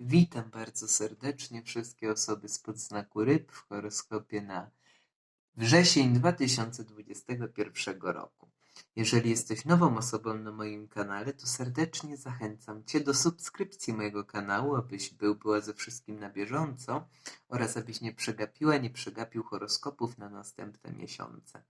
Witam bardzo serdecznie wszystkie osoby spod znaku ryb w horoskopie na wrzesień 2021 roku. Jeżeli jesteś nową osobą na moim kanale, to serdecznie zachęcam Cię do subskrypcji mojego kanału, abyś był była ze wszystkim na bieżąco oraz abyś nie przegapiła, nie przegapił horoskopów na następne miesiące.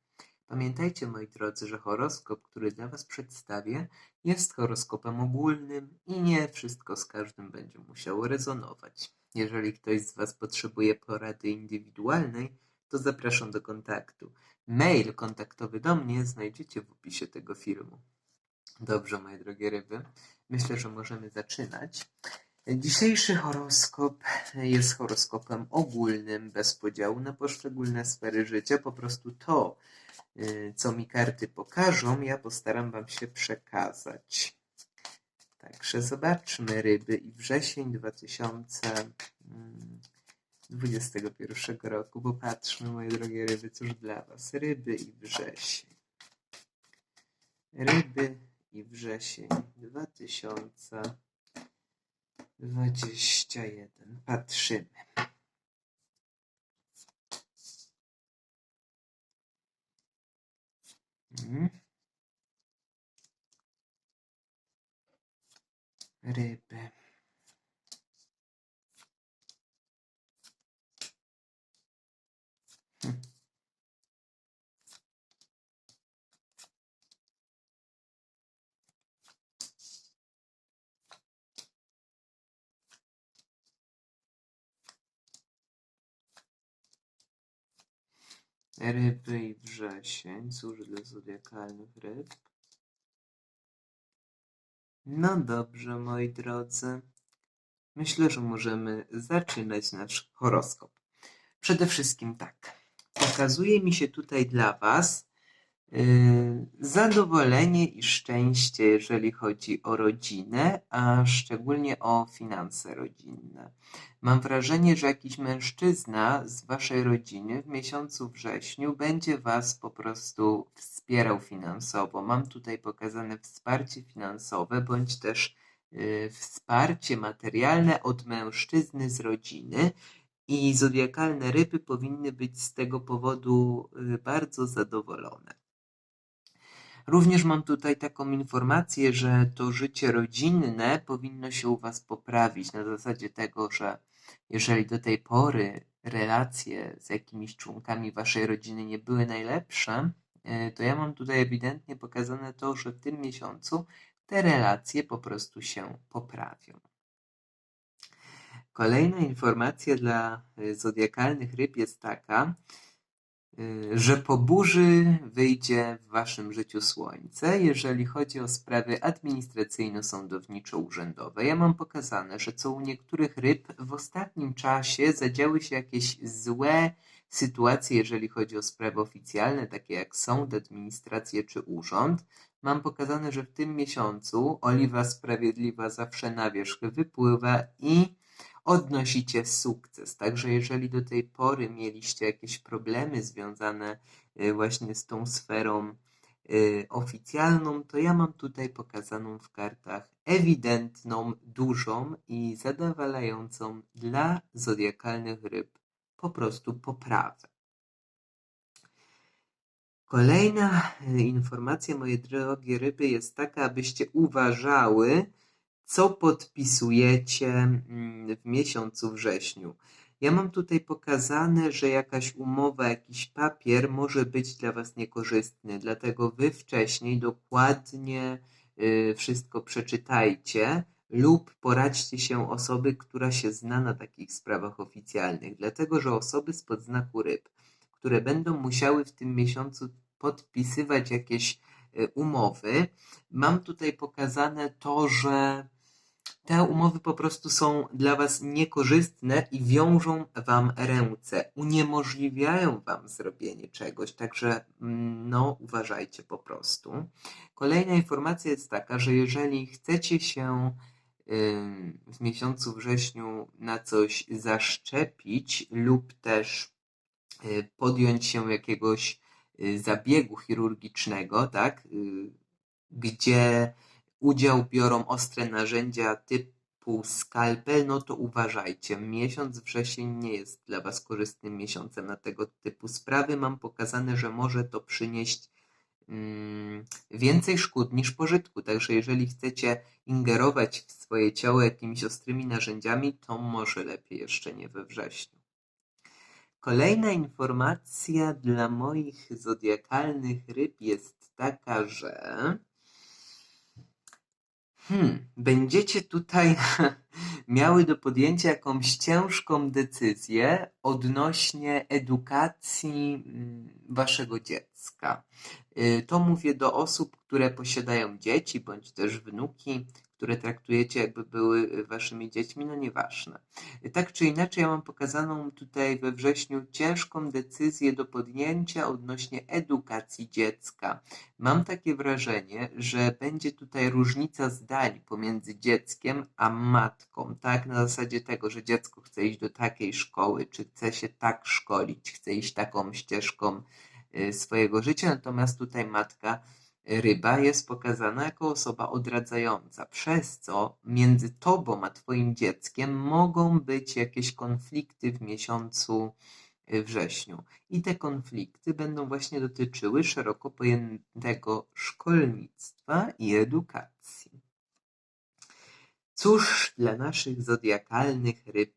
Pamiętajcie, moi drodzy, że horoskop, który dla Was przedstawię, jest horoskopem ogólnym i nie wszystko z każdym będzie musiało rezonować. Jeżeli ktoś z Was potrzebuje porady indywidualnej, to zapraszam do kontaktu. Mail kontaktowy do mnie znajdziecie w opisie tego filmu. Dobrze, moje drogie ryby, myślę, że możemy zaczynać. Dzisiejszy horoskop jest horoskopem ogólnym, bez podziału na poszczególne sfery życia. Po prostu to, co mi karty pokażą, ja postaram Wam się przekazać. Także zobaczmy ryby i wrzesień 2021 roku. Popatrzmy, moje drogie ryby, cóż dla Was. Ryby i wrzesień. Ryby i wrzesień 2021. Patrzymy. Mm-hmm. Sarebbe Ryby i wrzesień. Cóż dla zodiakalnych ryb? No dobrze, moi drodzy. Myślę, że możemy zaczynać nasz horoskop. Przede wszystkim tak. Pokazuje mi się tutaj dla Was zadowolenie i szczęście, jeżeli chodzi o rodzinę, a szczególnie o finanse rodzinne. Mam wrażenie, że jakiś mężczyzna z Waszej rodziny w miesiącu wrześniu będzie Was po prostu wspierał finansowo. Mam tutaj pokazane wsparcie finansowe, bądź też y, wsparcie materialne od mężczyzny z rodziny. I zodiakalne ryby powinny być z tego powodu y, bardzo zadowolone. Również mam tutaj taką informację, że to życie rodzinne powinno się u Was poprawić na zasadzie tego, że jeżeli do tej pory relacje z jakimiś członkami Waszej rodziny nie były najlepsze, y, to ja mam tutaj ewidentnie pokazane to, że w tym miesiącu te relacje po prostu się poprawią. Kolejna informacja dla y, zodiakalnych ryb jest taka, że po burzy wyjdzie w waszym życiu słońce, jeżeli chodzi o sprawy administracyjno-sądowniczo-urzędowe. Ja mam pokazane, że co u niektórych ryb w ostatnim czasie zadziały się jakieś złe sytuacje, jeżeli chodzi o sprawy oficjalne, takie jak sąd, administrację czy urząd. Mam pokazane, że w tym miesiącu oliwa sprawiedliwa zawsze na wierzch wypływa i odnosicie sukces. Także jeżeli do tej pory mieliście jakieś problemy związane y, właśnie z tą sferą y, oficjalną, to ja mam tutaj pokazaną w kartach ewidentną, dużą i zadowalającą dla zodiakalnych ryb po prostu poprawę. Kolejna y, informacja, moje drogie ryby, jest taka, abyście uważały, co podpisujecie mm, w miesiącu wrześniu. Ja mam tutaj pokazane, że jakaś umowa, jakiś papier może być dla Was niekorzystny, dlatego Wy wcześniej dokładnie y, wszystko przeczytajcie lub poradźcie się osoby, która się zna na takich sprawach oficjalnych, dlatego że osoby spod znaku ryb, które będą musiały w tym miesiącu podpisywać jakieś y, umowy, mam tutaj pokazane to, że te umowy po prostu są dla Was niekorzystne i wiążą Wam ręce, uniemożliwiają Wam zrobienie czegoś, także mm, no uważajcie po prostu. Kolejna informacja jest taka, że jeżeli chcecie się w miesiącu wrześniu na coś zaszczepić lub też y, podjąć się jakiegoś y, zabiegu chirurgicznego, tak, y, gdzie udział biorą ostre narzędzia typu Skalpel, no to uważajcie. Miesiąc wrzesień nie jest dla Was korzystnym miesiącem na tego typu sprawy. Mam pokazane, że może to przynieść mm, więcej szkód niż pożytku. Także jeżeli chcecie ingerować w swoje ciało jakimiś ostrymi narzędziami, to może lepiej jeszcze nie we wrześniu. Kolejna informacja dla moich zodiakalnych ryb jest taka, że Hmm, będziecie tutaj miały do podjęcia jakąś ciężką decyzję odnośnie edukacji mm, waszego dziecka. Y, To mówię do osób, które posiadają dzieci bądź też wnuki, które traktujecie jakby były waszymi dziećmi, no nieważne. Tak czy inaczej, ja mam pokazaną tutaj we wrześniu ciężką decyzję do podjęcia odnośnie edukacji dziecka. Mam takie wrażenie, że będzie tutaj różnica zdań pomiędzy dzieckiem a matką, tak? Na zasadzie tego, że dziecko chce iść do takiej szkoły, czy chce się tak szkolić, chce iść taką ścieżką y, swojego życia, natomiast tutaj matka ryba jest pokazana jako osoba odradzająca, przez co między tobą a twoim dzieckiem mogą być jakieś konflikty w miesiącu y, wrześniu. I te konflikty będą właśnie dotyczyły szeroko pojętego szkolnictwa i edukacji. Cóż dla naszych zodiakalnych ryb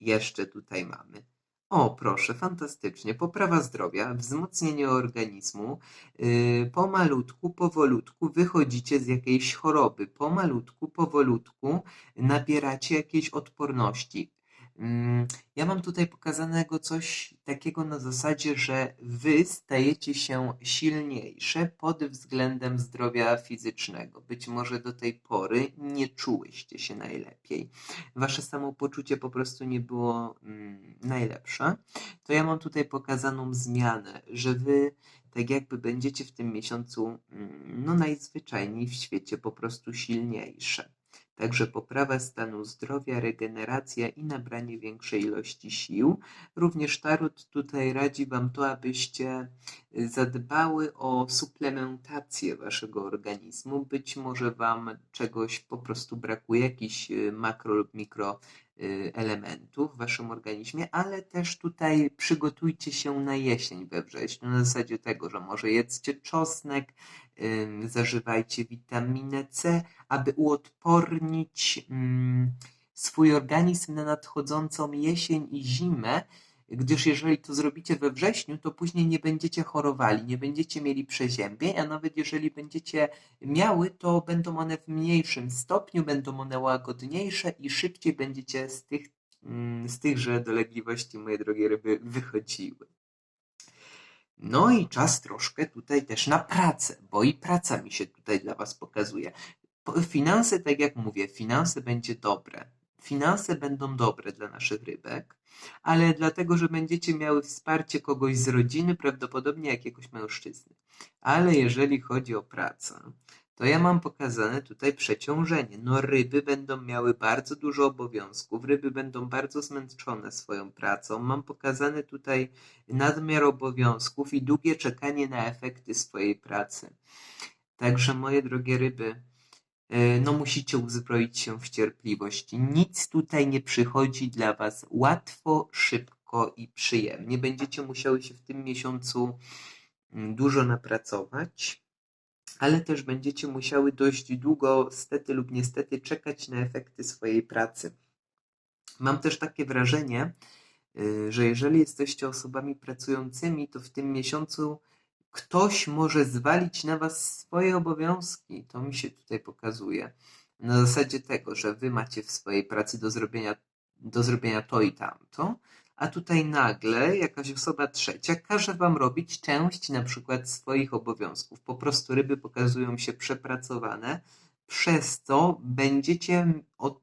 jeszcze tutaj mamy? O, proszę, fantastycznie. Poprawa zdrowia, wzmocnienie organizmu. Yy, pomalutku, powolutku wychodzicie z jakiejś choroby. Pomalutku, powolutku nabieracie jakiejś odporności. Mm, Ja mam tutaj pokazanego coś takiego na zasadzie, że wy stajecie się silniejsze pod względem zdrowia fizycznego. Być może do tej pory nie czułyście się najlepiej. Wasze samopoczucie po prostu nie było mm, najlepsze. To ja mam tutaj pokazaną zmianę, że wy tak jakby będziecie w tym miesiącu mm, no najzwyczajniej w świecie po prostu silniejsze. Także poprawa stanu zdrowia, regeneracja i nabranie większej ilości sił. Również Tarot tutaj radzi Wam to, abyście y, zadbały o suplementację Waszego organizmu. Być może Wam czegoś po prostu brakuje, jakichś y, makro lub mikro elementów w Waszym organizmie, ale też tutaj przygotujcie się na jesień we wrześniu, na zasadzie tego, że może jedzcie czosnek, zażywajcie witaminę C, aby uodpornić mm, swój organizm na nadchodzącą jesień i zimę, gdyż jeżeli to zrobicie we wrześniu, to później nie będziecie chorowali, nie będziecie mieli przeziębień, a nawet jeżeli będziecie miały, to będą one w mniejszym stopniu, będą one łagodniejsze i szybciej będziecie z tych mm, z tychże dolegliwości, moje drogie ryby, wychodziły. No i czas troszkę tutaj też na pracę, bo i praca mi się tutaj dla Was pokazuje. Po- Finanse, tak jak mówię, finanse będzie dobre. Finanse będą dobre dla naszych rybek, ale dlatego, że będziecie miały wsparcie kogoś z rodziny, prawdopodobnie jakiegoś mężczyzny. Ale jeżeli chodzi o pracę, to ja mam pokazane tutaj przeciążenie. No ryby będą miały bardzo dużo obowiązków, ryby będą bardzo zmęczone swoją pracą. Mam pokazane tutaj nadmiar obowiązków i długie czekanie na efekty swojej pracy. Także moje drogie ryby, no musicie uzbroić się w cierpliwość. Nic tutaj nie przychodzi dla Was łatwo, szybko i przyjemnie. Będziecie musiały się w tym miesiącu mm, dużo napracować, ale też będziecie musiały dość długo, stety lub niestety, czekać na efekty swojej pracy. Mam też takie wrażenie, y, że jeżeli jesteście osobami pracującymi, to w tym miesiącu ktoś może zwalić na Was swoje obowiązki. To mi się tutaj pokazuje. Na zasadzie tego, że Wy macie w swojej pracy do zrobienia, do zrobienia to i tamto, a tutaj nagle jakaś osoba trzecia każe Wam robić część na przykład swoich obowiązków. Po prostu ryby pokazują się przepracowane, przez co będziecie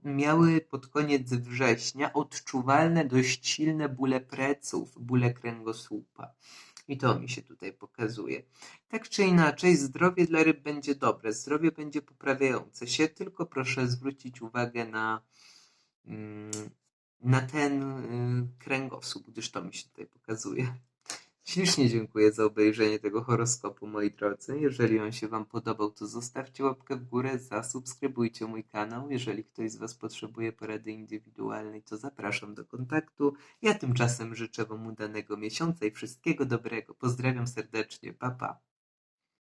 miały pod koniec września odczuwalne dość silne bóle pleców, bóle kręgosłupa. I to mi się tutaj pokazuje. Tak czy inaczej, zdrowie dla ryb będzie dobre, zdrowie będzie poprawiające się, tylko proszę zwrócić uwagę na, mm, na ten y, kręgosłup, gdyż to mi się tutaj pokazuje. Ślicznie dziękuję za obejrzenie tego horoskopu, moi drodzy. Jeżeli on się Wam podobał, to zostawcie łapkę w górę, zasubskrybujcie mój kanał. Jeżeli ktoś z Was potrzebuje porady indywidualnej, to zapraszam do kontaktu. Ja tymczasem życzę Wam udanego miesiąca i wszystkiego dobrego. Pozdrawiam serdecznie. Pa, pa.